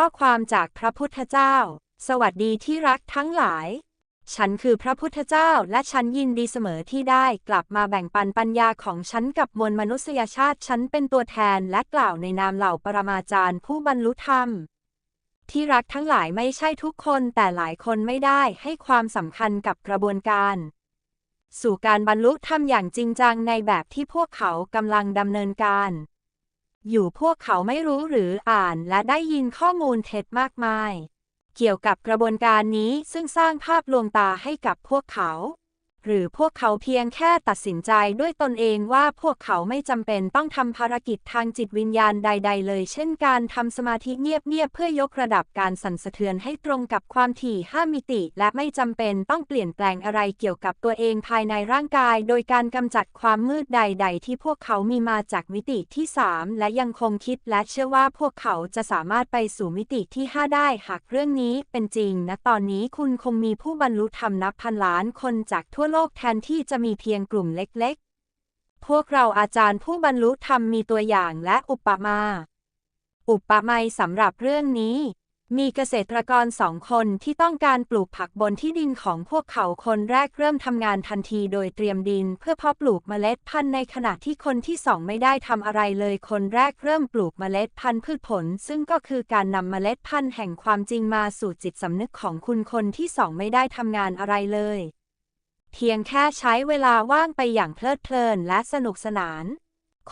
ข้อความจากพระพุทธเจ้า สวัสดีที่รักทั้งหลาย ฉันคือพระพุทธเจ้าและฉันยินดีเสมอที่ได้กลับมาแบ่งปันปัญญาของฉันกับมวลมนุษยชาติ ฉันเป็นตัวแทนและกล่าวในนามเหล่าปรมาจารย์ผู้บรรลุธรรม ที่รักทั้งหลายไม่ใช่ทุกคนแต่หลายคนไม่ได้ให้ความสำคัญกับกระบวนการ สู่การบรรลุธรรมอย่างจริงจังในแบบที่พวกเขากำลังดำเนินการ อยู่พวกเขาไม่รู้หรืออ่านและได้ยินข้อมูลเท็จมากมาย เกี่ยวกับกระบวนการนี้ซึ่งสร้างภาพลวงตาให้กับพวกเขา หรือพวกเขาเพียงแค่ตัดสินใจด้วยตนเองว่าพวกเขาไม่จำเป็นต้องทำภารกิจทางจิตวิญญาณใด ๆ เลย เช่นการทำสมาธิเงียบ ๆ เพื่อยกระดับการสั่นสะเทือนให้ตรงกับความถี่ห้ามิติ และไม่จำเป็นต้องเปลี่ยนแปลงอะไรเกี่ยวกับตัวเองภายในร่างกาย โดยการกำจัดความมืดใด ๆ ที่พวกเขามีมาจากมิติที่ 3 และยังคงคิดและเชื่อว่าพวกเขาจะสามารถไปสู่มิติที่ 5 ได้หากเรื่องนี้เป็นจริงณตอนนี้คุณคงมีผู้บรรลุธรรมนับพันล้านคนจากทั่วโลกแทนที่จะมีเพียงกลุ่มเล็กๆ พวกเราอาจารย์ผู้บรรลุธรรมมีตัวอย่างและอุปมา อุปมยสำหรับเรื่องนี้ มีเกษตรกรสองคนที่ต้องการปลูกผักบนที่ดินของพวกเขาคนแรกเริ่มทำงานทันทีโดยเตรียมดิน เพื่อเพาะปลูกเมล็ดพันธุ์ในขณะที่คนที่สองไม่ได้ทำอะไรเลยคนแรกเริ่มปลูกเมล็ดพันธุ์พืชผล ซึ่งก็คือการนำเมล็ดพันธุ์แห่งความจริงมาสู่จิตสำนึกของคุณคนที่สองไม่ได้ทำงานอะไรเลย เพียงแค่ใช้เวลาว่างไปอย่างเพลิดเพลินและสนุกสนาน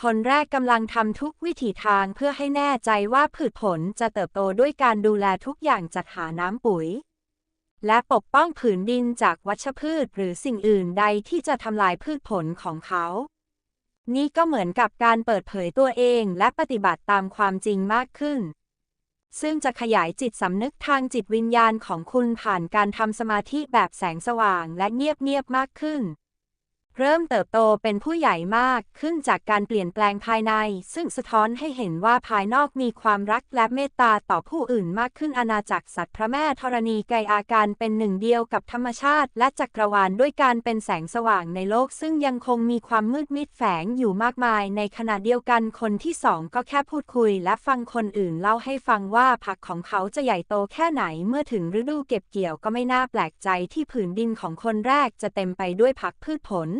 คนแรกกำลังทำทุกวิถีทางเพื่อให้แน่ใจว่าพืชผลจะเติบโตด้วยการดูแลทุกอย่างจัดหาน้ำปุ๋ย และปกป้องผืนดินจากวัชพืชหรือสิ่งอื่นใดที่จะทำลายพืชผลของเขา นี่ก็เหมือนกับการเปิดเผยตัวเองและปฏิบัติตามความจริงมากขึ้น ซึ่งจะขยายจิตสำนึกทางจิตวิญญาณของคุณผ่านการทำสมาธิแบบแสงสว่างและเงียบๆมากขึ้น เริ่มเติบโตเป็นผู้ใหญ่มากขึ้นจากการเปลี่ยนแปลงภายใน ซึ่งสะท้อนให้เห็นว่าภายนอกมีความรักและเมตตาต่อผู้อื่นมากขึ้นอาณาจักรสัตว์พระแม่ธรณีไกอาการเป็นหนึ่งเดียวกับธรรมชาติ และจักรวาลด้วยการเป็นแสงสว่างในโลก ซึ่งยังคงมีความมืดมิดแฝงอยู่มากมาย ในขณะเดียวกันคนที่สองก็แค่พูดคุย และฟังคนอื่นเล่าให้ฟังว่าผักของเขาจะใหญ่โตแค่ไหนเมื่อถึงฤดูเก็บเกี่ยวก็ไม่น่าแปลกใจที่ผืนดินของคนแรกจะเต็มไปด้วยผักพืชผล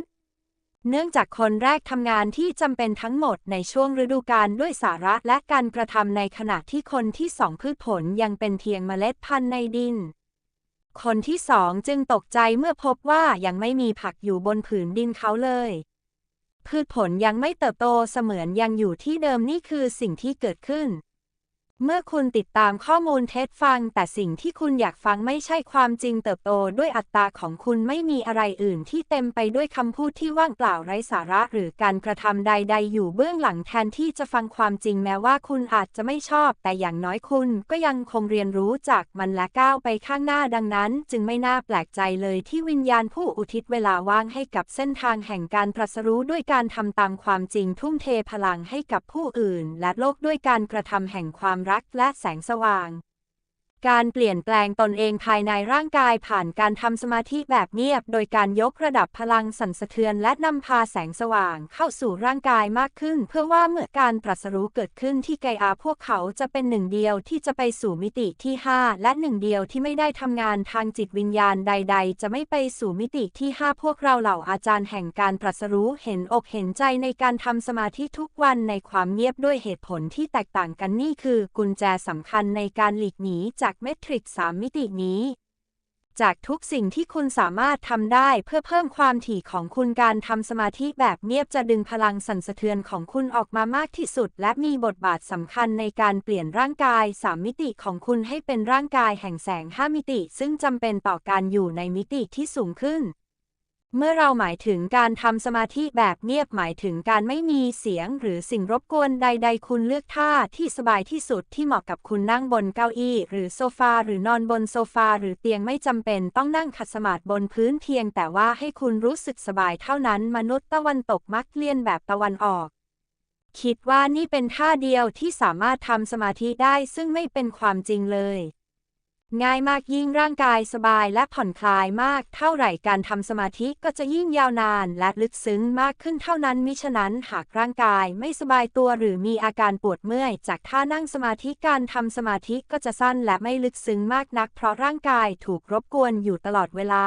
เนื่องจากคนแรกทำงานที่จำเป็นทั้งหมดในช่วงฤดูกาลด้วยสาระและการกระทำในขณะที่คนที่สองพืชผลยังเป็นเพียงเมล็ดพันธุ์ในดิน คนที่สองจึงตกใจเมื่อพบว่ายังไม่มีผักอยู่บนผืนดินเขาเลย พืชผลยังไม่เติบโตเสมือนยังอยู่ที่เดิมนี่คือสิ่งที่เกิดขึ้น เมื่อคุณติดตามข้อมูลเท็จฟัง แต่สิ่งที่คุณอยากฟังไม่ใช่ความจริงเติบโตด้วยอัตตาของคุณไม่มีอะไรอื่นที่เต็มไปด้วยคำพูดที่ว่างเปล่าไร้สาระหรือการกระทำใด ๆ อยู่เบื้องหลังแทนที่จะฟังความจริงแม้ว่าคุณอาจจะไม่ชอบ แต่อย่างน้อยคุณก็ยังคงเรียนรู้จากมันและก้าวไปข้างหน้าดังนั้น จึงไม่น่าแปลกใจเลยที่วิญญาณผู้อุทิศเวลาว่างให้กับเส้นทางแห่งการตรัสรู้ด้วยการทำตามความจริงทุ่มเทพลังให้กับผู้อื่น และโลกด้วยการกระทำแห่งความรักและแสงสว่าง การเปลี่ยนแปลงตนเองภายในร่างกายผ่านการทำสมาธิแบบเงียบ โดยการยกระดับพลังสั่นสะเทือนและนำพาแสงสว่างเข้าสู่ร่างกายมากขึ้น เพื่อว่าเมื่อการตรัสรู้เกิดขึ้นที่ไกอาพวกเขาจะเป็นหนึ่งเดียวที่จะไปสู่มิติที่ 5 และหนึ่งเดียวที่ไม่ได้ทำงานทางจิตวิญญาณใด ๆ จะไม่ไปสู่มิติที่ 5 พวกเราเหล่าอาจารย์แห่งการตรัสรู้เห็นอกเห็นใจในการทำสมาธิทุกวันในความเงียบด้วยเหตุผลที่แตกต่างกันนี่คือ กุญแจสำคัญในการหลีกหนีจากเมทริกซ์สามมิตินี้ จากทุกสิ่งที่คุณสามารถทำได้เพื่อเพิ่มความถี่ของคุณการทำสมาธิแบบเงียบจะดึงพลังสั่นสะเทือนของคุณออกมามากที่สุด และมีบทบาทสำคัญในการเปลี่ยนร่างกายสามมิติของคุณให้เป็นร่างกายแห่งแสงห้ามิติ ซึ่งจำเป็นต่อการอยู่ในมิติที่สูงขึ้น เมื่อเราหมายถึงการทำสมาธิแบบเงียบหมายถึงการไม่มีเสียงหรือสิ่งรบกวนใด ๆ คุณเลือกท่าที่สบายที่สุดที่เหมาะกับคุณนั่งบนเก้าอี้หรือโซฟาหรือนอนบนโซฟาหรือเตียงไม่จำเป็นต้องนั่งขัดสมาธิบนพื้นเพียงแต่ว่าให้คุณรู้สึกสบายเท่านั้น มนุษย์ตะวันตกมักเลียนแบบตะวันออก คิดว่านี่เป็นท่าเดียวที่สามารถทำสมาธิได้ซึ่งไม่เป็นความจริงเลย ง่ายมากยิ่งร่างกายสบายและผ่อนคลายมากเท่าไหร่การทำสมาธิก็จะยิ่งยาวนานและลึกซึ้งมากขึ้นเท่านั้นมิฉะนั้นหากร่างกายไม่สบายตัวหรือมีอาการปวดเมื่อย จากท่านั่งสมาธิการทำสมาธิก็จะสั้นและไม่ลึกซึ้งมากนัก เพราะร่างกายถูกรบกวนอยู่ตลอดเวลา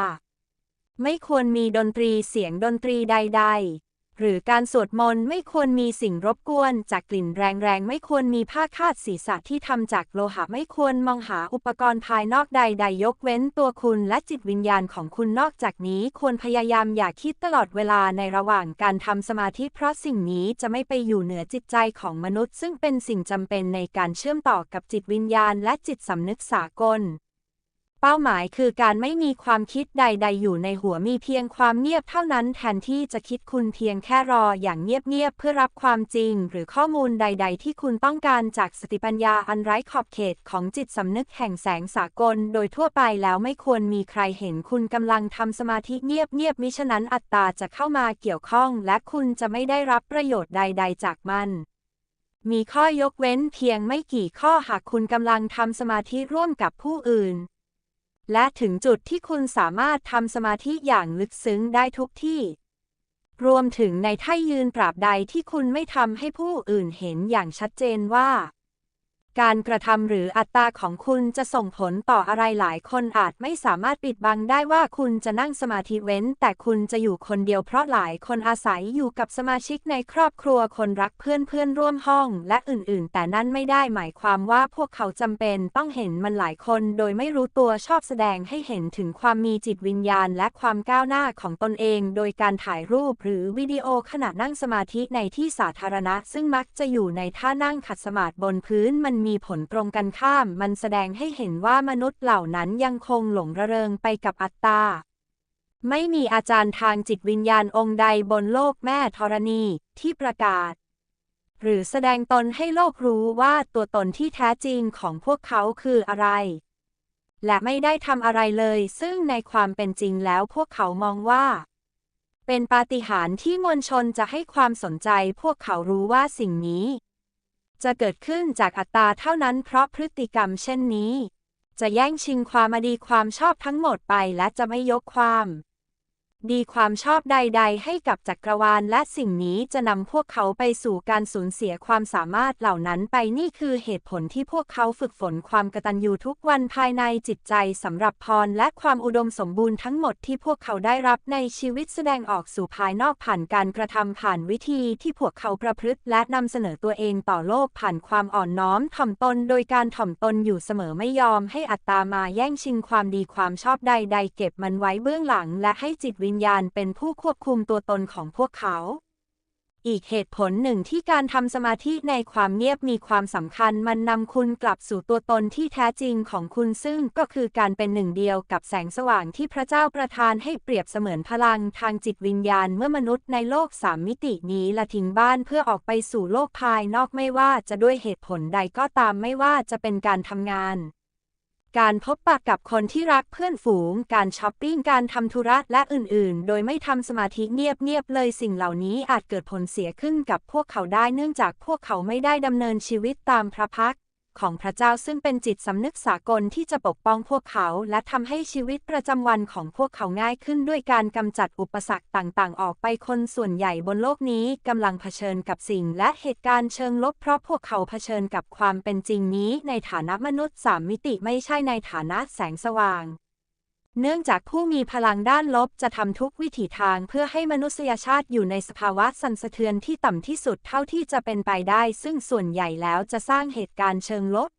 ไม่ควรมีดนตรีเสียงดนตรีใด ๆ หรือการสวดมนต์ไม่ควรมีสิ่งรบกวนจากกลิ่นแรงๆ ไม่ควรมีผ้าคาดศีรษะที่ทำจากโลหะไม่ควรมองหาอุปกรณ์ภายนอกใดๆ ยกเว้นตัวคุณและจิตวิญญาณของคุณนอกจากนี้ ควรพยายามอย่าคิดตลอดเวลาในระหว่างการทำสมาธิเพราะสิ่งนี้จะไม่ไปอยู่เหนือจิตใจของมนุษย์ ซึ่งเป็นสิ่งจำเป็นในการเชื่อมต่อกับจิตวิญญาณและจิตสำนึกสากล เป้าหมายคือการไม่มีความคิดใด ๆ อยู่ในหัวมีเพียงความเงียบเท่านั้นแทนที่จะคิดคุณเพียงแค่รออย่างเงียบ ๆ เพื่อรับความจริง หรือข้อมูลใด ๆ ที่คุณต้องการจากสติปัญญาอันไร้ขอบเขตของจิตสำนึกแห่งแสงสากล โดยทั่วไปแล้วไม่ควรมีใครเห็นคุณกำลังทำสมาธิเงียบ ๆ มิฉะนั้นอัตตาจะเข้ามาเกี่ยวข้อง และคุณจะไม่ได้รับประโยชน์ใด ๆ จากมันมีข้อยกเว้นเพียงไม่กี่ข้อหากคุณกำลังทำสมาธิร่วมกับผู้อื่น และถึงจุดที่คุณสามารถทำสมาธิอย่างลึกซึ้งได้ทุกที่ รวมถึงในท่ายืนปราบใดที่คุณไม่ทำให้ผู้อื่นเห็นอย่างชัดเจนว่า การกระทำหรืออัตตาของคุณจะส่งผลต่ออะไรหลายคนอาจไม่สามารถปิดบังได้ว่าคุณจะนั่งสมาธิเว้น แต่คุณจะอยู่คนเดียวเพราะหลายคนอาศัยอยู่กับสมาชิกในครอบครัวคนรักเพื่อนเพื่อนร่วมห้อง และอื่นๆ แต่นั่นไม่ได้หมายความว่าพวกเขาจำเป็นต้องเห็นมันหลายคนโดยไม่รู้ตัวชอบแสดงให้เห็นถึงความมีจิตวิญญาณ และความก้าวหน้าของตนเอง โดยการถ่ายรูปหรือวิดีโอขณะนั่งสมาธิในที่สาธารณะ ซึ่งมักจะอยู่ในท่านั่งขัดสมาธิบนพื้นมันมีผลตรงกันข้าม มันแสดงให้เห็นว่ามนุษย์เหล่านั้นยังคงหลงระเริงไปกับอัตตา ไม่มีอาจารย์ทางจิตวิญญาณองค์ใดบนโลกแม่ธรณีที่ประกาศ หรือแสดงตนให้โลกรู้ว่าตัวตนที่แท้จริงของพวกเขาคืออะไร และไม่ได้ทำอะไรเลย ซึ่งในความเป็นจริงแล้วพวกเขามองว่าเป็นปาฏิหาริย์ที่มวลชนจะให้ความสนใจพวกเขารู้ว่าสิ่งนี้ จะเกิดขึ้นจากอัตราเท่านั้นเพราะพฤติกรรมเช่นนี้ จะแย่งชิงความอดีความชอบทั้งหมดไปและจะไม่ยกความ ดีความชอบใด ๆ ให้กับจักรวาลและสิ่งนี้จะนำพวกเขาไปสู่การสูญเสียความสามารถเหล่านั้นไปนี่คือเหตุผลที่พวกเขาฝึกฝนความกตัญญูทุกวันภายในจิตใจสำหรับพรและความอุดมสมบูรณ์ทั้งหมดที่พวกเขาได้รับในชีวิตแสดงออกสู่ภายนอกผ่านการกระทำผ่านวิธีที่พวกเขาประพฤติและนำเสนอตัวเองต่อโลกผ่านความอ่อนน้อมถ่อมตน โดยการถ่อมตนอยู่เสมอไม่ยอมให้อัตตามาแย่งชิงความดีความชอบใด ๆ เก็บมันไว้เบื้องหลังและให้จิตวิิญญาณเป็นผู้ควบคุมตัวตนของพวกเขา อีกเหตุผลหนึ่งที่การทำสมาธิในความเงียบมีความสำคัญมันนำคุณกลับสู่ตัวตนที่แท้จริงของคุณซึ่งก็คือการเป็นหนึ่งเดียวกับแสงสว่างที่พระเจ้าประทานให้เปรียบเสมือนพลังทางจิตวิญญาณเมื่อมนุษย์ในโลกสามมิตินี้ละทิ้งบ้านเพื่อออกไปสู่โลกภายนอกไม่ว่าจะด้วยเหตุผลใดก็ตามไม่ว่าจะเป็นการทำงาน การพบปะกับคนที่รักเพื่อนฝูง การช้อปปิ้ง การทำธุระและอื่นๆ โดยไม่ทำสมาธิเงียบๆ เลยสิ่งเหล่านี้อาจเกิดผลเสียขึ้นกับพวกเขาได้เนื่องจากพวกเขาไม่ได้ดำเนินชีวิตตามพระพักตร์ ของพระเจ้าซึ่งเป็นจิตสำนึกสากลที่จะปกป้องพวกเขา และทำให้ชีวิตประจำวันของพวกเขาง่ายขึ้นด้วยการกำจัดอุปสรรคต่างๆ ออกไปคนส่วนใหญ่บนโลกนี้กำลังเผชิญกับสิ่งและเหตุการณ์เชิงลบเพราะพวกเขาเผชิญกับความเป็นจริงนี้ในฐานะมนุษย์สามมิติไม่ใช่ในฐานะแสงสว่าง เนื่องจากผู้มีพลังด้านลบจะทำทุกวิถีทางเพื่อให้มนุษยชาติอยู่ในสภาวะสั่นสะเทือนที่ต่ำที่สุดเท่าที่จะเป็นไปได้ ซึ่งส่วนใหญ่แล้วจะสร้างเหตุการณ์เชิงลบ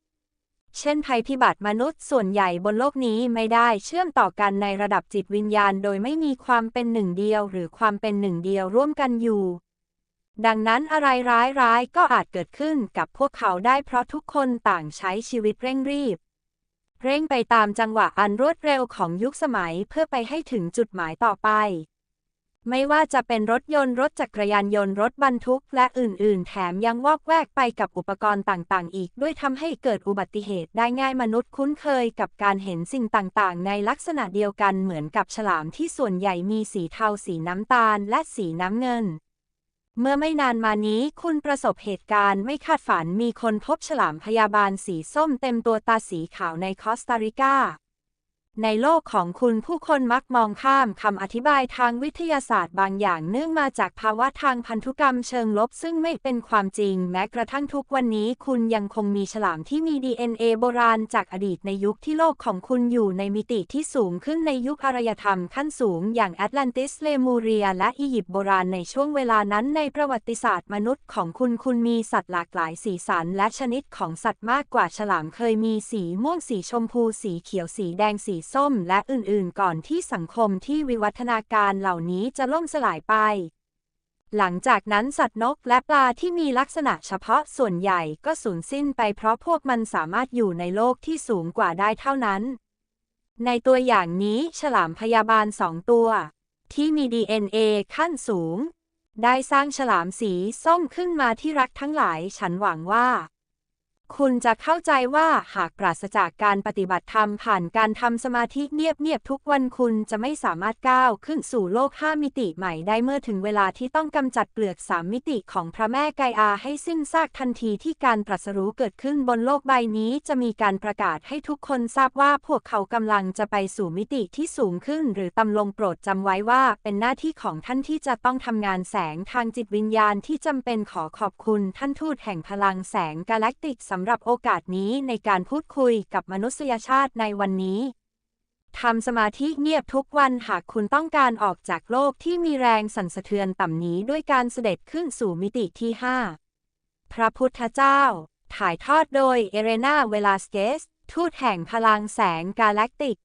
เช่นภัยพิบัติมนุษย์ส่วนใหญ่บนโลกนี้ไม่ได้เชื่อมต่อกันในระดับจิตวิญญาณ โดยไม่มีความเป็นหนึ่งเดียว หรือความเป็นหนึ่งเดียวร่วมกันอยู่ ดังนั้นอะไรร้ายๆก็อาจเกิดขึ้นกับพวกเขาได้เพราะทุกคนต่างใช้ชีวิตเร่งรีบ เร่งไปตามจังหวะอันรวดเร็วของยุคสมัยเพื่อไปให้ถึงจุดหมายต่อไป ไม่ว่าจะเป็นรถยนต์รถจักรยานยนต์รถบรรทุกและอื่น ๆ แถมยังวอกแวกไปกับอุปกรณ์ต่าง ๆ อีก ด้วยทำให้เกิดอุบัติเหตุได้ง่ายมนุษย์คุ้นเคยกับการเห็นสิ่งต่าง ๆ ในลักษณะเดียวกันเหมือนกับฉลามที่ส่วนใหญ่มีสีเทาสีน้ำตาลและสีน้ำเงิน เมื่อไม่นานมานี้คุณประสบเหตุการณ์ไม่คาดฝันมีคนพบฉลามพยาบาลสีส้มเต็มตัวตาสีขาวในคอสตาริกา ในโลกของคุณผู้คนมักมองข้ามคำอธิบายทางวิทยาศาสตร์บางอย่างเนื่องมาจากภาวะทางพันธุกรรมเชิงลบซึ่งไม่เป็นความจริง แม้กระทั่งทุกวันนี้คุณยังคงมีฉลามที่มี DNA โบราณจากอดีตในยุคที่โลกของคุณอยู่ในมิติที่สูงขึ้นในยุคอารยธรรมขั้นสูง อย่างแอตแลนติสเลมูเรีย และอียิปต์โบราณในช่วงเวลานั้นในประวัติศาสตร์มนุษย์ของคุณคุณมีสัตว์หลากหลายสีสัน และชนิดของสัตว์มากกว่าฉลามเคยมีสีม่วงสีชมพู สีเขียวสีแดงสีส้มและอื่นๆ ก่อนที่สังคมที่วิวัฒนาการเหล่านี้จะล่มสลายไป หลังจากนั้นสัตว์นกและปลาที่มีลักษณะเฉพาะส่วนใหญ่ก็สูญสิ้นไปเพราะพวกมันสามารถอยู่ในโลกที่สูงกว่าได้เท่านั้น ในตัวอย่างนี้ฉลามพยาบาลสองตัว ที่มี DNA ขั้นสูง ได้สร้างฉลามสีส้มขึ้นมาที่รักทั้งหลายฉันหวังว่า คุณจะเข้าใจว่าหากปราศจากการปฏิบัติธรรมผ่านการทำสมาธิเงียบๆทุกวันคุณจะไม่สามารถก้าวขึ้นสู่โลกห้ามิติใหม่ได้เมื่อถึงเวลาที่ต้องกำจัดเปลือกสามมิติของพระแม่ไกอาให้สิ้นซากทันทีที่การตรัสรู้เกิดขึ้นบนโลกใบนี้จะมีการประกาศให้ทุกคนทราบว่าพวกเขากำลังจะไปสู่มิติที่สูงขึ้น หรือตำลงโปรดจำไว้ว่า เป็นหน้าที่ของท่านที่จะต้องทำงานแสงทางจิตวิญญาณที่จำเป็นขอขอบคุณท่านทูตแห่งพลังแสงกาแล็กติกสำหรับโอกาสนี้ในการพูดคุยกับมนุษยชาติในวันนี้ทำสมาธิเงียบทุกวันหากคุณต้องการออกจากโลกที่มีแรงสั่นสะเทือนต่ำนี้ด้วยการเสด็จขึ้นสู่มิติที่ 5 พระพุทธเจ้า ถ่ายทอดโดยเอเรนาเวลาสเกส ทูตแห่งพลังแสงกาแล็กติก